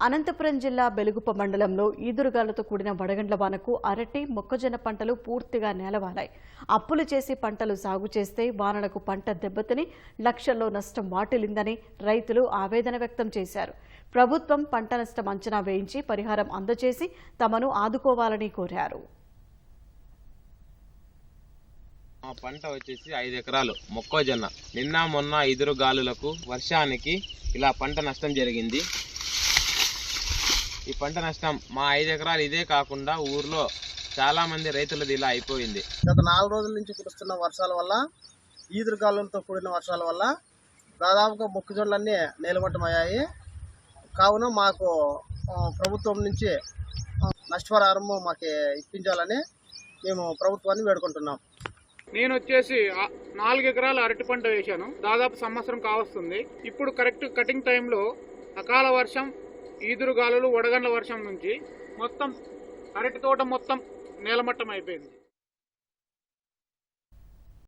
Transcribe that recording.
అనంతపురం జిల్లా బెలుగుప మండలంలో ఈదురుగాలతో కూడిన వడగండ్ల వానకు అరటి మొక్కజొన్న పంటలు పూర్తిగా నేలవాలాయి. అప్పులు చేసి పంటలు సాగు చేస్తే వానలకు పంట దెబ్బతిని లక్షల్లో నష్టం వాటిల్లిందని రైతులు ఆవేదన వ్యక్తం చేశారు. ప్రభుత్వం పంట నష్టం అంచనా వేయించి పరిహారం అందజేసి తమను ఆదుకోవాలని కోరారు. మా పంట వచ్చేసి ఐదు ఎకరాలు. మొక్కజొన్న. నిన్న మొన్న ఎదురు గాలులకు వర్షానికి ఇలా పంట నష్టం జరిగింది. ఈ పంట నష్టం మా ఐదు ఎకరాలు ఇదే కాకుండా ఊర్లో చాలా మంది రైతులది ఇలా అయిపోయింది. గత నాలుగు రోజుల నుంచి కురుస్తున్న వర్షాల వల్ల ఈదురుగాలులతో కూడిన వర్షాల వల్ల దాదాపుగా మొక్కజొన్నలన్నీ నేలమట్టమయ్యాయి. కావున మాకు ప్రభుత్వం నుంచి నష్టపరిహారము మాకు ఇప్పించాలని మేము ప్రభుత్వాన్ని వేడుకుంటున్నాం. నేను వచ్చేసి నాలుగు ఎకరాల అరటి పంట వేశాను. దాదాపు సంవత్సరం కావస్తుంది. ఇప్పుడు కరెక్ట్ కటింగ్ టైంలో అకాల వర్షం ఈదురు గాలులు వడగండ్ల వర్షం నుంచి మొత్తం అరటి తోట మొత్తం నేలమట్టం అయిపోయింది.